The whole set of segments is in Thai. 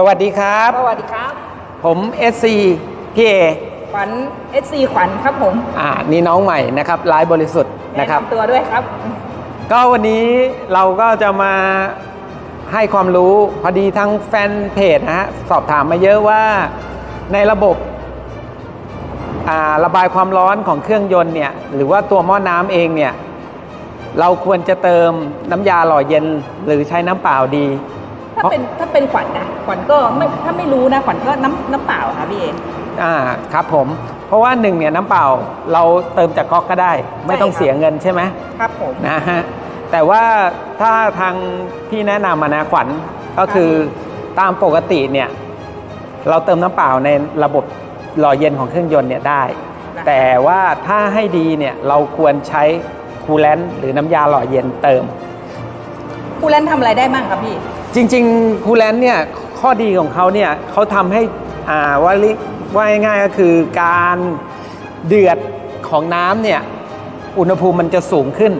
สวัสดีครับ สวัสดีครับ ผม SC พี่เอขวัญ SC ขวัญครับผม อ่า นี่น้องใหม่นะครับร้ายบริสุทธิ์นะครับแนำตัวด้วยครับ ก็วันนี้เราก็จะมาให้ความรู้พอดีทั้งแฟนเพจนะฮะสอบถามมาเยอะว่าในระบบอ่าระบายความร้อนของเครื่องยนต์เนี่ยหรือว่าตัวหม้อน้ำเองเนี่ยเราควรจะเติมน้ำยาหล่อเย็นหรือใช้น้ำเปล่าดี ถ้าเป็นถ้าเป็นขวัญนะขวัญก็ไม่ถ้าไม่รู้นะขวัญก็น้ำน้ำเปล่าครับพี่เออ่าครับผม เพราะว่าหนึ่งเนี่ยน้ำเปล่าเราเติมจากก๊อกก็ได้ ไม่ต้องใช่ครับเสียเงินใช่ไหมครับผมนะฮะแต่ว่าถ้าทางพี่แนะนำมานะขวัญก็คือตามปกติเนี่ยเราเติมน้ำเปล่าในระบบหล่อเย็นของเครื่องยนต์เนี่ยได้ แต่ว่าถ้าให้ดีเนี่ยเราควรใช้คูลแลนต์หรือน้ำยาหล่อเย็นเติมคูลเลนทำอะไรได้บ้างครับพี่ จริงๆคูลแลนต์เนี่ยข้อดีของเขาเนี่ยเขาทำให้อ่าว่าลิว่าง่ายๆก็คือการเดือดของน้ำเนี่ยอุณหภูมิมันจะสูงขึ้น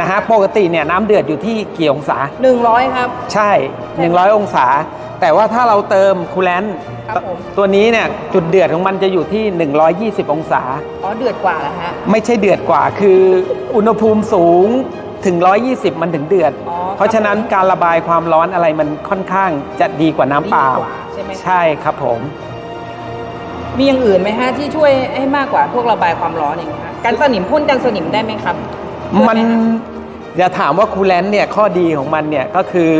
นะฮะปกติเนี่ยน้ำเดือดอยู่ที่กี่องศา 100 ครับ ใช่ 100 องศา แต่ว่าถ้าเราเติมคูลแลนต์ครับผม ตัวนี้เนี่ยจุดเดือดของมันจะอยู่ที่ 120 องศา อ๋อเดือดกว่าแล้วฮะ ไม่ใช่เดือดกว่าคืออุณหภูมิสูง ถึง 120 มันถึงเดือด อ๋อเพราะฉะนั้นการระบายความร้อนอะไรมันค่อนข้างจะดีกว่าน้ำเปล่า ดีกว่าใช่ไหมครับใช่ครับผม มีอย่างอื่นไหมฮะที่ช่วยให้มากกว่าพวกระบายความร้อนอย่างเงี้ยฮะกันสนิมพ่นกันสนิมได้ไหมครับมันช่วยไหฮะ อย่าถามว่าคูลแลนต์เนี่ยข้อดีของมันเนี่ยก็คือ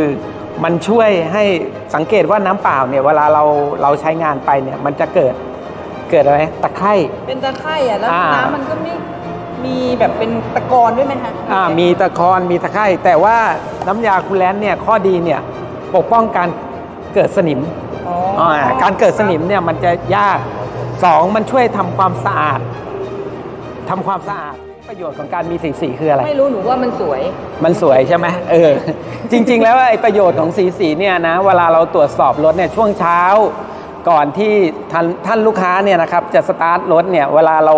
มันช่วยให้สังเกตว่าน้ำเปล่าเนี่ยเวลาเราเราใช้งานไปเนี่ยมันจะเกิดเกิดอะไรตะไคร่ เป็นตะไคร่อะแล้วอ่า น้ำมันก็ไม่ มีแบบเป็นตะกอนด้วยไหมฮะอ่ามีตะคอนมีตะไคร่แต่ว่าน้ำยาคูลแลนต์เนี่ยข้อดีเนี่ยปกป้องการเกิดสนิมอ๋ออาการเกิดสนิมเนี่ยมันจะยากสองมันช่วยทำความสะอาดทำความสะอาดประโยชน์ของการมีสีสีคืออะไร ไม่รู้หนูว่ามันสวย มันสวยใช่ไหมเออ จริง ๆ แล้วไอ้ประโยชน์ของสีสีเนี่ยนะ เวลาเราตรวจสอบรถเนี่ยช่วงเช้า ก่อนที่ท่านท่านลูกค้าเนี่ยนะครับจะสตาร์ทรถเนี่ยเวลาเรา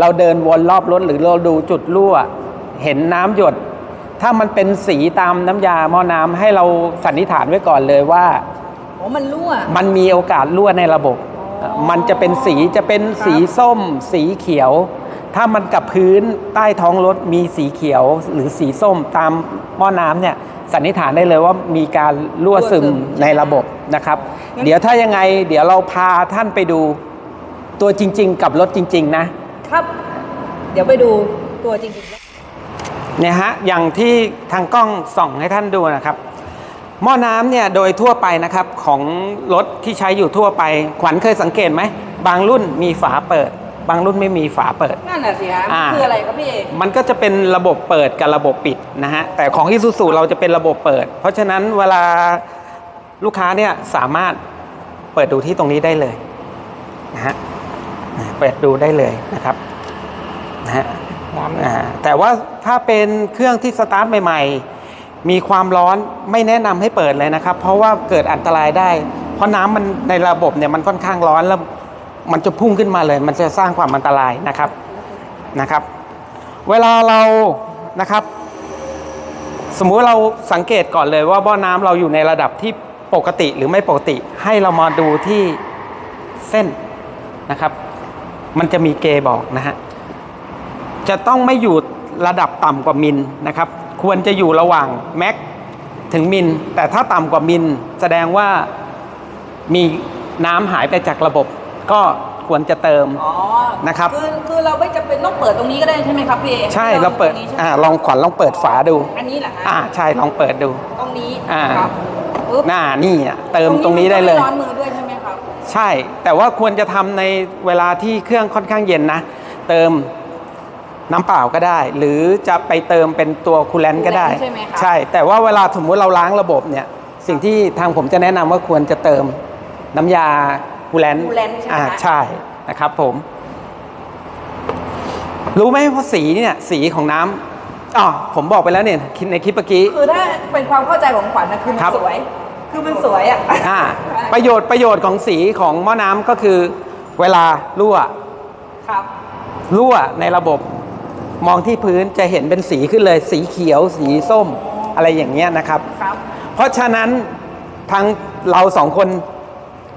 เราเดินวนรอบรถหรือเราดูจุดรั่ว เห็นน้ำหยด ถ้ามันเป็นสีตามน้ำยาหม้อน้ำให้เราสันนิษฐานไว้ก่อนเลยว่าโอ้มันรั่ว มันมีโอกาสรั่วในระบบอ๋อมันจะเป็นสีจะเป็นสีส้ม สีเขียว ถ้ามันกับพื้นใต้ท้องรถมีสีเขียวหรือสีส้มตามหม้อน้ำเนี่ยสันนิษฐานได้เลยว่ามีการรั่วซึมในระบบนะครับ เดี๋ยวถ้ายังไง เดี๋ยวเราพาท่านไปดูตัวจริง ๆ กับรถจริง ๆ นะ ครับ เดี๋ยวไปดูตัวจริงๆแล้วเนี่ยฮะอย่างที่ทางกล้องส่องให้ท่านดูนะครับ หม้อน้ำเนี่ยโดยทั่วไปนะครับของรถที่ใช้อยู่ทั่วไป ขวัญเคยสังเกตไหม บางรุ่นมีฝาเปิด บางรุ่นไม่มีฝาเปิดนั่นน่ะสิฮะอ่าคืออะไรครับพี่เอกมันก็จะเป็นระบบเปิดกับระบบปิดนะฮะแต่ของ i s u z u เราจะเป็นระบบเปิด เพราะฉะนั้นเวลาลูกค้าเนี่ยสามารถเปิดดูที่ตรงนี้ได้เลยนะฮะ เปิดดูได้เลยนะครับนะฮะอ่าแต่ว่าถ้าเป็นเครื่องที่สตาร์ทใหม่ๆ มีความร้อนไม่แนะนำให้เปิดเลยนะครับ เพราะว่าเกิดอันตรายได้ เพราะน้ำมันในระบบเนี่ยมันค่อนข้างร้อนแล้วมันจะพุ่งขึ้นมาเลย มันจะสร้างความอันตรายนะครับนะครับ เวลาเรานะครับ สมมุติเราสังเกตก่อนเลยว่าบ่อน้ำเราอยู่ในระดับที่ปกติหรือไม่ปกติ ให้เรามาดูที่เส้นนะครับ มันจะมีเกณฑ์บอกนะฮะ จะต้องไม่อยู่ระดับต่ำกว่ามิลนะครับ ควรจะอยู่ระหว่างแม็กถึงมิล แต่ถ้าต่ำกว่ามิล แสดงว่ามีน้ำหายไปจากระบบ ก็ควรจะเติมอ๋อนะครับคือคือเราไม่จำเป็นต้องเปิดตรงนี้ก็ได้ใช่ไหมครับพี่เอกใช่เราเปิดตงนี้ใช่ไหมอ่าลองขวัญลองเปิดฝาดู อันนี้เหรอฮะอ่าใช่ลองเปิดดู ตรงนี้อ่าครับปึ๊บหน้านี่อะเติมตรงนี้ได้เลยมัก็ม่ร้อนมือด้วยใช่ไหมครับ ใช่ แต่ว่าควรจะทำในเวลาที่เครื่องค่อนข้างเย็นนะ เติมน้ำเปล่าก็ได้ หรือจะไปเติมเป็นตัวคูลแลนต์ก็ได้ใช่ไหมครับใช่ แต่ว่าเวลาสมมุติเราล้างระบบเนี่ย สิ่งที่ทางผมจะแนะนำว่าควรจะเติมน้ำยาคูลแลนต์คูลแลนต์ใช่ไหมอ่าคะใช่นะครับผม รู้ไหมว่าสีเนี่ยสีของน้ำอ๋อผมบอกไปแล้วเนี่ยในคลิปเมื่อกี้ คือถ้าเป็นความเข้าใจของขวัญนะคือมันครับ สวย คือมันสวยอะอ่าประโยชน์ประโยชน์ของสีของหม้อน้ำก็คือเวลารั่วครับรั่วในระบบมองที่พื้นจะเห็นเป็นสีขึ้นเลย สีเขียว สีส้มอะไรอย่างเงี้ยนะครับครับ เพราะฉะนั้นทั้งเราสองคน